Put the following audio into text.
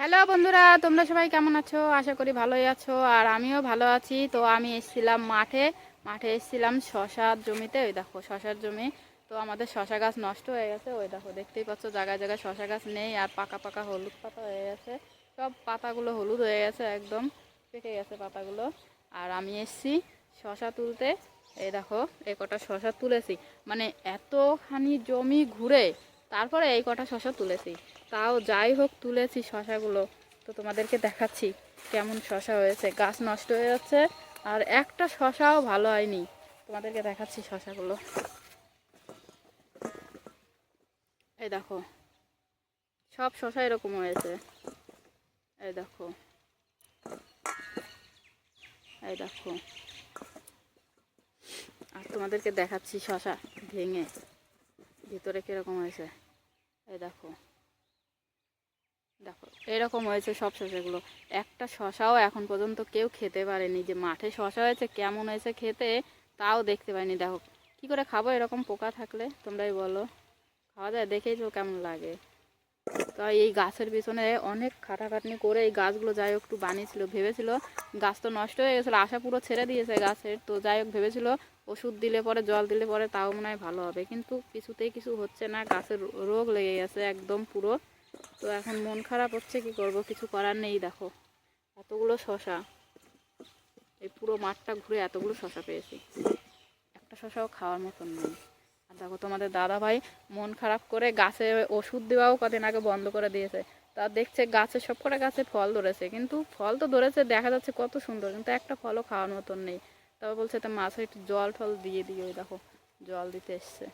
Hello বন্ধুরা, তোমরা সবাই কেমন আছো? আশা করি ভালোই আছো, আর আমিও ভালো আছি। তো আমি এসেছিলাম মাঠে মাঠে এসেছিলাম শশার জমিতে, ওই দেখো শশার জমি। তো আমাদের শশা গাছ নষ্ট হয়ে গেছে, ওই দেখো দেখতেই পাচ্ছ, জায়গায় জায়গায় শশা গাছ নেই, আর পাকা পাকা হলুদ পাতা হয়ে গেছে। সব পাতাগুলো হলুদ হয়ে গেছে, একদম পেকে গেছে পাতাগুলো। আর আমি এসছি শশা তুলতে, এই দেখো এই কটা শশা তুলেছি। মানে এতখানি জমি ঘুরে, তারপরে এই কটা শশা তুলেছি। তাও যাই হোক তুলেছি শশাগুলো। তো তোমাদেরকে দেখাচ্ছি কেমন শশা হয়েছে। গাছ নষ্ট হয়ে যাচ্ছে আর একটা শশাও ভালো হয়নি। তোমাদেরকে দেখাচ্ছি শশাগুলো। এই দেখো, সব শশা এরকম হয়েছে। এই দেখো এই দেখো। আর তোমাদেরকে দেখাচ্ছি শশা ভেঙে, ভিতরে কীরকম হয়েছে। এই দেখো। এরকম হয়েছে সব শশাগুলো একটা শশাও এখন পর্যন্ত কেউ খেতে পারেনি। যে মাঠে শশা হয়েছে, কেমন হয়েছে খেতে, তাও দেখতে পাইনি। দেখো, কি করে খাব? এরকম পোকা থাকলে তোমরাই বলো। খাওয়া যায়, দেখেই তো কেমন লাগে। তো এই গাছের পিছনে অনেক খাটাখাটনি করে এই গাছগুলো যাই হোক একটু বানিয়েছিল, ভেবেছিল গাছ তো নষ্ট হয়ে গেছিল, আশা পুরো ছেড়ে দিয়েছে গাছের। তো যাই হোক, ভেবেছিল ওষুধ দিলে পরে, জল দিলে পরে, তাও মনে হয় ভালো হবে। কিন্তু কিছুতেই কিছু হচ্ছে না, গাছের রোগ লেগে গেছে, একদম পুরো। তো এখন মন খারাপ হচ্ছে, কি করব? কিছু করার নেই, দেখো। এতগুলো শশা। এই পুরো মাঠটা ঘুরে এতগুলো শশা পেয়েছি। একটা শশাও খাওয়ার মতন নেই। আর দেখো তোমাদের দাদা ভাই মন খারাপ করে গাছে ওষুধ দেওয়াও কদিন আগে বন্ধ করে দিয়েছে। তা দেখছে গাছে সব কটা গাছে ফল ধরেছে। কিন্তু ফল তো ধরেছে, দেখা যাচ্ছে কত সুন্দর। কিন্তু একটা ফলও খাওয়ার মতন নেই। তবে বলছে, তো মাছে একটু জল টল দিয়ে ওই দেখো। জল দিতে এসছে।